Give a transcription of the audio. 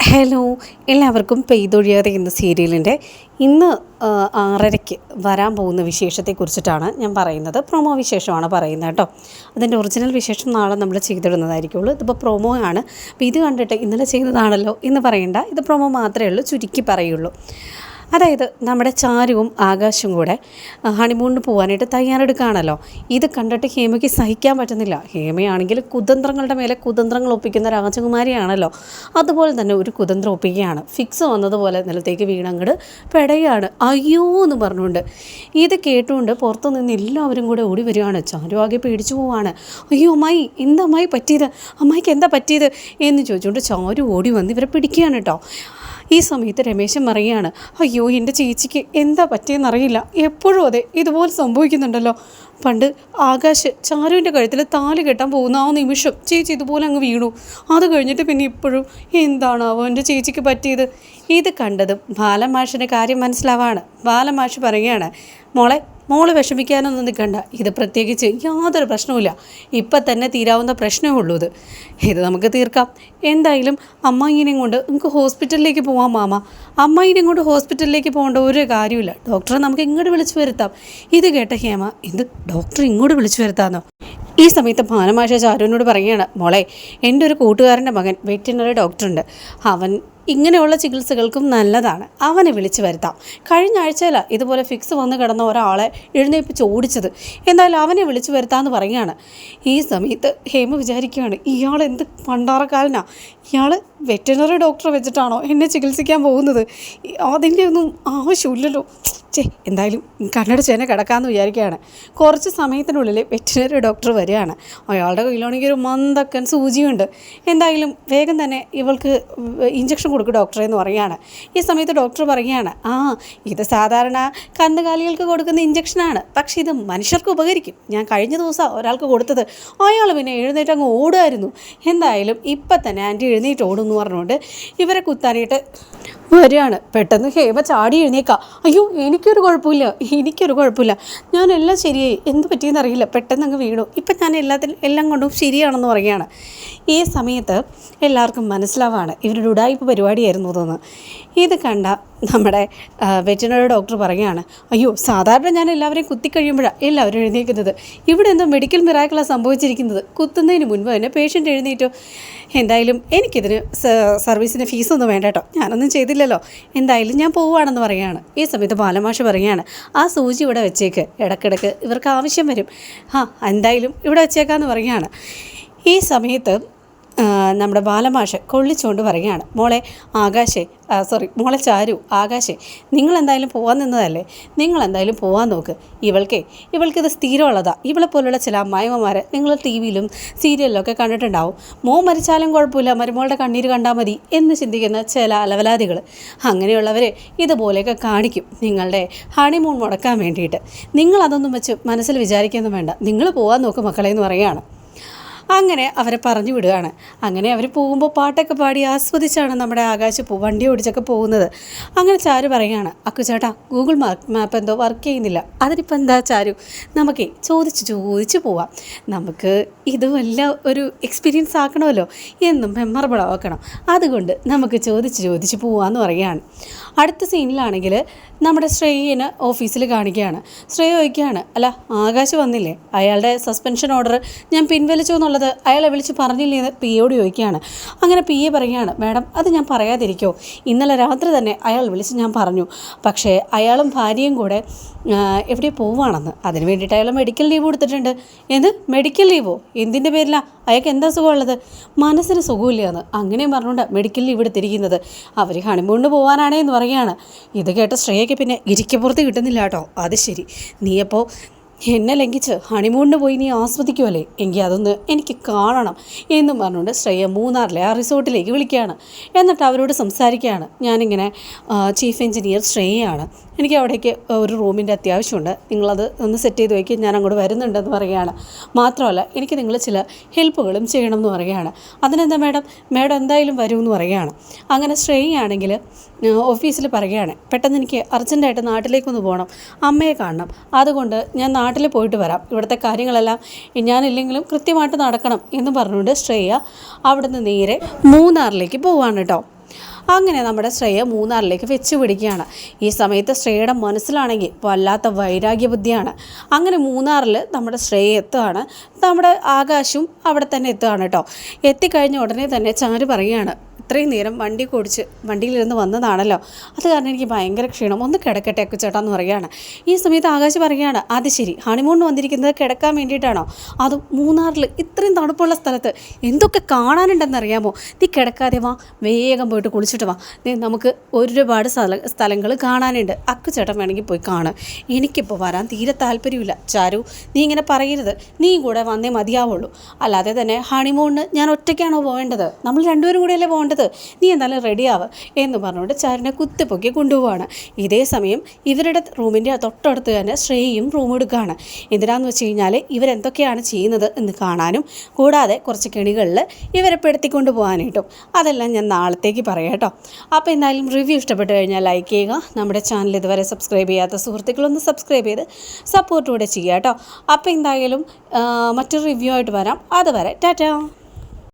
Hello എല്ലാവർക്കും പെയ്തൊഴിയാതെ എന്ന സീരിയലിന്റെ ഇന്ന് ആറരയ്ക്ക് വരാൻ പോകുന്ന വിശേഷത്തെക്കുറിച്ചിട്ടാണ് ഞാൻ പറയുന്നത്. പ്രൊമോ വിശേഷമാണ് പറയുന്നത് കേട്ടോ. അതിന്റെ ഒറിജിനൽ വിശേഷം നാളെ നമ്മൾ ചെയ്തിടുന്നതായിരിക്കുള്ളൂ. ഇതിപ്പോൾ പ്രൊമോ ആണ്. അപ്പോൾ ഇത് കണ്ടിട്ട് ഇന്നലെ ചെയ്തതാണല്ലോ എന്ന് പറയണ്ട. ഇത് പ്രൊമോ മാത്രമേ ഉള്ളൂ. ചുരുക്കി പറയുള്ളൂ. അതായത് നമ്മുടെ ചാരുവും ആകാശവും കൂടെ ഹണിമൂണിന് പോകാനായിട്ട് തയ്യാറെടുക്കുകയാണല്ലോ. ഇത് കണ്ടിട്ട് ഹേമയ്ക്ക് സഹിക്കാൻ പറ്റുന്നില്ല. ഹേമയാണെങ്കിൽ കുതന്ത്രങ്ങളുടെ മേലെ കുതന്ത്രങ്ങൾ ഒപ്പിക്കുന്ന രാജകുമാരിയാണല്ലോ. അതുപോലെ തന്നെ ഒരു കുതന്ത്രം ഒപ്പിക്കുകയാണ്. ഫിക്സ് വന്നതുപോലെ നിലത്തേക്ക് വീണങ്ങട് പെടയാണ്. അയ്യോ എന്ന് പറഞ്ഞുകൊണ്ട്. ഇത് കേട്ടുകൊണ്ട് പുറത്തു നിന്ന് എല്ലാവരും കൂടെ ഓടി വരികയാണ്. ചാരു ആകെ പേടിച്ചു പോവാണ്. അയ്യോ അമ്മായി എന്താ അമ്മായി പറ്റിയത്? അമ്മായിക്ക് എന്താ പറ്റിയത്? എന്ന് ചോദിച്ചുകൊണ്ട് ചാരു ഓടി വന്ന് ഇവരെ പിടിക്കുകയാണ് കേട്ടോ. ഈ സമയത്ത് രമേശൻ പറയുകയാണ് അയ്യോ എന്റെ ചേച്ചിക്ക് എന്താ പറ്റിയെന്നറിയില്ല. എപ്പോഴും അതെ ഇതുപോലെ സംഭവിക്കുന്നുണ്ടല്ലോ. പണ്ട് ആകാശ് ചാരുവിന്റെ കഴുത്തിൽ താൽ കെട്ടാൻ പോകുന്ന ആ നിമിഷം ചേച്ചി ഇതുപോലെ അങ്ങ് വീണു. അത് കഴിഞ്ഞിട്ട് പിന്നെ ഇപ്പോഴും എന്താണാവോ എന്റെ ചേച്ചിക്ക് പറ്റിയത്? ഇത് കണ്ടതും ബാലമാഷിന്റെ കാര്യം മനസ്സിലാവാണ്. ബാലമാഷ് പറയുകയാണ് മോളെ മോൾ വിഷമിക്കാനൊന്നും നിൽക്കണ്ട ഇത് പ്രത്യേകിച്ച് യാതൊരു പ്രശ്നവുമില്ല. ഇപ്പം തന്നെ തീരാവുന്ന പ്രശ്നമേ ഉള്ളൂ ഇത്. ഇത് നമുക്ക് തീർക്കാം. എന്തായാലും അമ്മായിനെയും കൊണ്ട് നമുക്ക് ഹോസ്പിറ്റലിലേക്ക് പോവാം മാമ. അമ്മായിനെയും കൊണ്ട് ഹോസ്പിറ്റലിലേക്ക് പോകേണ്ട ഒരു കാര്യമില്ല. ഡോക്ടറെ നമുക്ക് ഇങ്ങോട്ട് വിളിച്ചു വരുത്താം. ഇത് കേട്ട ഹേമ ഇത് ഡോക്ടർ ഇങ്ങോട്ട് വിളിച്ചു വരുത്താമെന്നോ ഈ സമയത്ത് ഭാനമാഷ ചാരുവിനോട് പറയുകയാണ് മോളെ എന്റെ ഒരു കൂട്ടുകാരന്റെ മകൻ വെറ്റിനറി ഡോക്ടറുണ്ട്. അവൻ ഇങ്ങനെയുള്ള ചികിത്സകൾക്കും നല്ലതാണ്. അവനെ വിളിച്ചു വരുത്താം. കഴിഞ്ഞ ആഴ്ചയില ഇതുപോലെ ഫിക്സ് വന്ന് കിടന്ന ഒരാളെ എഴുന്നേപ്പിച്ച് ഓടിച്ചത്. എന്തായാലും അവനെ വിളിച്ചു വരുത്താമെന്ന് പറയുകയാണ്. ഈ സമയത്ത് ഹേമ വിചാരിക്കുകയാണ് ഇയാൾ എന്ത് പണ്ടാറക്കാരനാ ഇയാൾ വെറ്റിനറി ഡോക്ടറെ വെച്ചിട്ടാണോ എന്നെ ചികിത്സിക്കാൻ പോകുന്നത്? അതിന്റെ ഒന്നും ആവശ്യമില്ലല്ലോ. ചേ എന്തായാലും കണ്ണടച്ച് കിടക്കാമെന്ന് വിചാരിക്കുകയാണ്. കുറച്ച് സമയത്തിനുള്ളിൽ വെറ്റിനറി ഡോക്ടർ വരികയാണ്. അയാളുടെ കയ്യിലാണെങ്കിൽ ഒരു മന്ദക്കൻ സൂചിയുണ്ട്. എന്തായാലും വേഗം തന്നെ ഇവൾക്ക് ഇഞ്ചക്ഷൻ കൊടുക്കും ഡോക്ടറെ എന്ന് പറയുകയാണ്. ഈ സമയത്ത് ഡോക്ടർ പറയുകയാണ് ആ ഇത് സാധാരണ കന്നുകാലികൾക്ക് കൊടുക്കുന്ന ഇഞ്ചക്ഷനാണ്. പക്ഷേ ഇത് മനുഷ്യർക്ക് ഉപകരിക്കും. ഞാൻ കഴിഞ്ഞ ദിവസം ഒരാൾക്ക് കൊടുത്തത്. അയാൾ പിന്നെ എഴുന്നേറ്റ് അങ്ങ് ഓടുമായിരുന്നു. എന്തായാലും ഇപ്പം തന്നെ ആന്റി എഴുന്നേറ്റ് ഓടും എന്ന് പറഞ്ഞുകൊണ്ട് ഇവരെ കുത്താനായിട്ട് വരികയാണ് പെട്ടെന്ന് ഹേമ ചാടി എഴുന്നേക്കാം. അയ്യോ എനിക്കൊരു കുഴപ്പമില്ല എനിക്കൊരു കുഴപ്പമില്ല. ഞാൻ എല്ലാം ശരിയായി. എന്ത് പറ്റിയെന്ന് അറിയില്ല. പെട്ടെന്ന് അങ്ങ് വീണു. ഇപ്പം ഞാൻ എല്ലാത്തിൽ എല്ലാം കൊണ്ടും ശരിയാണെന്ന് പറയുകയാണ്. ഈ സമയത്ത് എല്ലാവർക്കും മനസ്സിലാവാണ് ഇവരുടെ ഉടായ്പ പരിപാടിയായിരുന്നു തോന്നുന്നത് ഇത് കണ്ട നമ്മുടെ വെറ്റിനറി ഡോക്ടർ പറയുകയാണ് അയ്യോ സാധാരണ ഞാൻ എല്ലാവരെയും കുത്തിക്കഴിയുമ്പോഴാണ് എല്ലാവരും എഴുന്നേൽക്കുന്നത്. ഇവിടെ എന്തോ മെഡിക്കൽ മിറാക്കിളാണ് സംഭവിച്ചിരിക്കുന്നത്. കുത്തുന്നതിന് മുൻപ് തന്നെ പേഷ്യന്റ് എഴുന്നേറ്റോ. എന്തായാലും എനിക്കിതിന് സർവീസിന് ഫീസൊന്നും വേണ്ട കേട്ടോ. ഞാനൊന്നും ചെയ്തില്ലല്ലോ. എന്തായാലും ഞാൻ പോവുകയാണെന്ന് പറയുകയാണ്. ഈ സമയത്ത് ബാലമാഷ് പറയുകയാണ് ആ സൂചി ഇവിടെ വെച്ചേക്ക്. ഇടക്കിടക്ക് ഇവർക്ക് ആവശ്യം വരും. ആ എന്തായാലും ഇവിടെ വെച്ചേക്കാന്ന് പറയുകയാണ്. ഈ സമയത്ത് നമ്മുടെ ബാലമാഷ് കൊള്ളിച്ചുകൊണ്ട് പറയുകയാണ് മോളെ ആകാശേ സോറി മോളെ ചാരു ആകാശേ നിങ്ങൾ എന്തായാലും പോകാൻ നിന്നതല്ലേ? നിങ്ങൾ എന്തായാലും പോകാൻ നോക്ക്. ഇവൾക്കേ ഇവൾക്കിത് സ്ഥിരമുള്ളതാ. ഇവളെ പോലുള്ള ചില അമ്മായിമ്മമാരെ നിങ്ങൾ ടി വിയിലും സീരിയലിലും ഒക്കെ കണ്ടിട്ടുണ്ടാവും. മോ മരിച്ചാലും കുഴപ്പമില്ല മരുമോളുടെ കണ്ണീര് കണ്ടാൽ മതി എന്ന് ചിന്തിക്കുന്ന ചില അലവലാദികൾ അങ്ങനെയുള്ളവരെ ഇതുപോലെയൊക്കെ കാണിക്കും നിങ്ങളുടെ ഹണിമൂൺ മുടക്കാൻ വേണ്ടിയിട്ട്. നിങ്ങളതൊന്നും വെച്ച് മനസ്സിൽ വിചാരിക്കൊന്നും വേണ്ട. നിങ്ങൾ പോകാൻ നോക്ക് മക്കളെ എന്ന് പറയുകയാണ്. അങ്ങനെ അവരെ പറഞ്ഞു വിടുകയാണ്. അങ്ങനെ അവർ പോകുമ്പോൾ പാട്ടൊക്കെ പാടി ആസ്വദിച്ചാണ് നമ്മുടെ ആകാശ പോ വണ്ടി ഓടിച്ചൊക്കെ പോകുന്നത്. അങ്ങനെ ചാരു പറയുകയാണ് അക്കു ചേട്ടാ ഗൂഗിൾ മാപ്പ് എന്തോ വർക്ക് ചെയ്യുന്നില്ല. അതിനിപ്പോൾ എന്താ ചാരു? നമുക്കേ ചോദിച്ച് ചോദിച്ച് പോവാം. നമുക്ക് ഇത് വല്ല ഒരു എക്സ്പീരിയൻസ് ആക്കണമല്ലോ. എന്നും മെമ്മറബിൾ ആക്കണം. അതുകൊണ്ട് നമുക്ക് ചോദിച്ച് ചോദിച്ച് പോവാന്ന് പറയുകയാണ്. അടുത്ത സീനിലാണെങ്കിൽ നമ്മുടെ ശ്രേയനെ ഓഫീസിൽ കാണിക്കുകയാണ്. ശ്രേയ ചോദിക്കുകയാണ് അല്ല ആകാശ് വന്നില്ലേ? അയാളുടെ സസ്പെൻഷൻ ഓർഡർ ഞാൻ പിൻവലിച്ചു എന്നുള്ളത് അയാളെ വിളിച്ച് പറഞ്ഞില്ലേ എന്ന് പി എയോട് ചോദിക്കുകയാണ്. അങ്ങനെ പി എ പറയുകയാണ് മാഡം അത് ഞാൻ പറയാതിരിക്കോ. ഇന്നലെ രാത്രി തന്നെ അയാൾ വിളിച്ച് ഞാൻ പറഞ്ഞു. പക്ഷേ അയാളും ഭാര്യയും കൂടെ എവിടെ പോവുകയാണെന്ന്. അതിന് വേണ്ടിയിട്ട് അയാൾ മെഡിക്കൽ ലീവ് കൊടുത്തിട്ടുണ്ട്. എന്ത്? മെഡിക്കൽ ലീവോ എന്തിന്റെ പേരിലാണ് അയാൾക്ക് എന്താ സുഖമുള്ളത്? മനസ്സിന് സുഖമില്ലയെന്ന് അങ്ങനെയും പറഞ്ഞുകൊണ്ട് മെഡിക്കൽ ലീവ് എടുത്തിരിക്കുന്നത്. അവർ ഹണിമൂണിന് പോകാനാണേ എന്ന് പറയുകയാണ്. ഇത് കേട്ട ശ്രേയയ്ക്ക് പിന്നെ ഇരിക്കപ്പുറത്ത് കിട്ടുന്നില്ല കേട്ടോ. അത് ശരി. നീയപ്പോൾ എന്നെ ലംഘിച്ച് ഹണിമൂണിന് പോയി നീ ആസ്വദിക്കുമല്ലേ എങ്കിൽ അതൊന്ന് എനിക്ക് കാണണം എന്നും പറഞ്ഞുകൊണ്ട് ശ്രേയ മൂന്നാറിലെ ആ റിസോർട്ടിലേക്ക് വിളിക്കുകയാണ്. എന്നിട്ട് അവരോട് സംസാരിക്കുകയാണ്. ഞാനിങ്ങനെ ചീഫ് എഞ്ചിനീയർ ശ്രേയയാണ്. എനിക്ക് അവിടേക്ക് ഒരു റൂമിന്റെ അത്യാവശ്യമുണ്ട്. നിങ്ങളത് ഒന്ന് സെറ്റ് ചെയ്ത് വയ്ക്കുക ഞാൻ അങ്ങോട്ട് വരുന്നുണ്ടെന്ന് പറയുകയാണ്. മാത്രമല്ല എനിക്ക് നിങ്ങൾ ചില ഹെൽപ്പുകളും ചെയ്യണം എന്ന് പറയുകയാണ്. അതിനെന്താ മാഡം? മാഡം എന്തായാലും വരുമെന്ന് പറയുകയാണ്. അങ്ങനെ ശ്രേയയാണെങ്കിൽ ഓഫീസിൽ പറയുകയാണ് പെട്ടെന്ന് എനിക്ക് അർജന്റായിട്ട് നാട്ടിലേക്കൊന്ന് പോകണം. അമ്മയെ കാണണം. അതുകൊണ്ട് ഞാൻ നാട്ടിൽ പോയിട്ട് വരാം. ഇവിടുത്തെ കാര്യങ്ങളെല്ലാം ഞാനില്ലെങ്കിലും കൃത്യമായിട്ട് നടക്കണം എന്ന് പറഞ്ഞുകൊണ്ട് ശ്രേയ അവിടുന്ന് നേരെ മൂന്നാറിലേക്ക് പോവാണ് കേട്ടോ അങ്ങനെ നമ്മുടെ ശ്രേയ മൂന്നാറിലേക്ക് വെച്ചു പിടിക്കുകയാണ്. ഈ സമയത്ത് ശ്രേയയുടെ മനസ്സിലാണെങ്കിൽ വല്ലാത്ത വൈരാഗ്യ ബുദ്ധിയാണ് അങ്ങനെ മൂന്നാറിൽ നമ്മുടെ ശ്രേയ എത്തുകയാണ്. നമ്മുടെ ആകാശവും അവിടെ തന്നെ എത്തുകയാണ് കേട്ടോ എത്തിക്കഴിഞ്ഞ ഉടനെ തന്നെ ചാരു പറയുകയാണ് ഇത്രയും നേരം വണ്ടി കുടിച്ച് വണ്ടിയിലിരുന്ന് വന്നതാണല്ലോ. അത് കാരണം എനിക്ക് ഭയങ്കര ക്ഷീണം. ഒന്ന് കിടക്കട്ടെ ചേട്ടാ എന്ന് പറയുകയാണ്. ഈ സമയത്ത് ആകാശ് പറയുകയാണ് അത് ശരി ഹണിമൂണിന് വന്നിരിക്കുന്നത് കിടക്കാൻ വേണ്ടിയിട്ടാണോ? അത് മൂന്നാറിൽ ഇത്രയും തണുപ്പുള്ള സ്ഥലത്ത് എന്തൊക്കെ കാണാനുണ്ടെന്ന് അറിയാമോ നീ കിടക്കാതെ വാ വേഗം പോയിട്ട് കുളിച്ചിട്ട് വാ. നീ നമുക്ക് ഒരുപാട് സ്ഥല സ്ഥലങ്ങൾ കാണാനുണ്ട്. അക്കു ചേട്ടൻ വേണമെങ്കിൽ പോയി കാണാം. എനിക്കിപ്പോൾ വരാൻ തീരെ താല്പര്യമില്ല. ചാരു നീ ഇങ്ങനെ പറയരുത്. നീ കൂടെ വന്നേ മതിയാവുള്ളൂ. അല്ലാതെ തന്നെ ഹണിമൂണിന് ഞാൻ ഒറ്റയ്ക്കാണോ പോകേണ്ടത് നമ്മൾ രണ്ടുപേരും കൂടെയല്ലേ പോകേണ്ടത്? നീ എന്തായാലും റെഡിയാവ് എന്ന് പറഞ്ഞുകൊണ്ട് ചാരനെ കുത്തിപ്പൊക്കി കൊണ്ടുപോവാണ്. ഇതേ സമയം ഇവരുടെ റൂമിന്റെ തൊട്ടടുത്ത് തന്നെ ശ്രേയയും റൂം എടുക്കുകയാണ് എന്തിനാന്ന് വെച്ച് കഴിഞ്ഞാൽ ഇവരെന്തൊക്കെയാണ് ചെയ്യുന്നത് എന്ന് കാണാനും കൂടാതെ കുറച്ച് കെണികളിൽ ഇവരെ പെടുത്തിക്കൊണ്ട് പോകാനായിട്ടും. അതെല്ലാം ഞാൻ നാളത്തേക്ക് പറയാം കേട്ടോ. അപ്പോൾ എന്തായാലും റിവ്യൂ ഇഷ്ടപ്പെട്ട് കഴിഞ്ഞാൽ ലൈക്ക് ചെയ്യുക. നമ്മുടെ ചാനൽ ഇതുവരെ സബ്സ്ക്രൈബ് ചെയ്യാത്ത സുഹൃത്തുക്കളൊന്ന് സബ്സ്ക്രൈബ് ചെയ്ത് സപ്പോർട്ട് ചെയ്യാം കേട്ടോ. അപ്പോൾ എന്തായാലും മറ്റൊരു റിവ്യൂ ആയിട്ട് വരാം. അതുവരെ ടാറ്റാ!